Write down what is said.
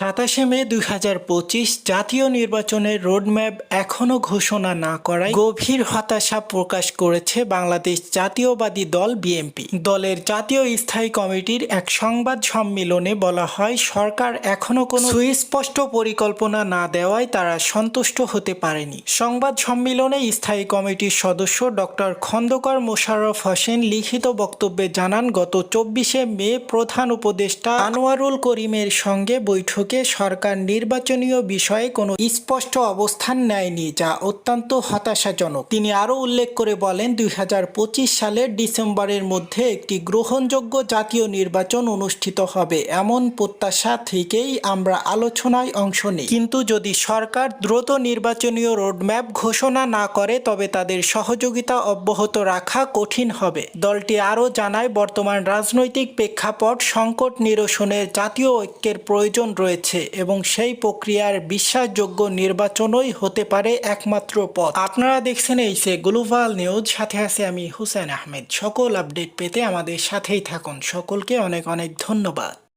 সাতাশে মে দুই হাজার পঁচিশ জাতীয় নির্বাচনের রোডম্যাপ এখনও ঘোষণা না করায় গভীর হতাশা প্রকাশ করেছে বাংলাদেশ জাতীয়বাদী দল বিএনপি। দলের জাতীয় স্থায়ী কমিটির এক সংবাদ সম্মেলনে বলা হয়, সরকার এখনও কোনো সুস্পষ্ট পরিকল্পনা না দেওয়ায় তারা সন্তুষ্ট হতে পারেনি। সংবাদ সম্মেলনে স্থায়ী কমিটির সদস্য ডক্টর খন্দকার মোশাররফ হোসেন লিখিত বক্তব্যে জানান, গত চব্বিশে মে প্রধান উপদেষ্টা আনোয়ারুল করিমের সঙ্গে বৈঠকে সরকার নির্বাচনীয় বিষয়ে কোনো স্পষ্ট অবস্থান নেয়নি, যা অত্যন্ত হতাশাজনক। তিনি আরও উল্লেখ করে বলেন দু হাজার পঁচিশ সালের ডিসেম্বরের মধ্যে একটি গ্রহণযোগ্য জাতীয় নির্বাচন অনুষ্ঠিত হবে, এমন প্রত্যাশা থেকেই আমরা আলোচনায় অংশ নিই। কিন্তু যদি সরকার দ্রুত নির্বাচনীয় রোডম্যাপ ঘোষণা না করে, তবে তাদের সহযোগিতা অব্যাহত রাখা কঠিন হবে। দলটি আরও জানায়, বর্তমান রাজনৈতিক প্রেক্ষাপট সংকট নিরসনের জাতীয় ঐক্যের প্রয়োজন রয়েছে এবং সেই প্রক্রিয়ার বিশ্বাসযোগ্য নির্বাচনই হতে পারে একমাত্র পথ। আপনারা দেখছেন এই সে গ্লোবাল নিউজ, সাথে আছে আমি হুসেন আহমেদ। সকল আপডেট পেতে আমাদের সাথেই থাকুন। সকলকে অনেক অনেক ধন্যবাদ।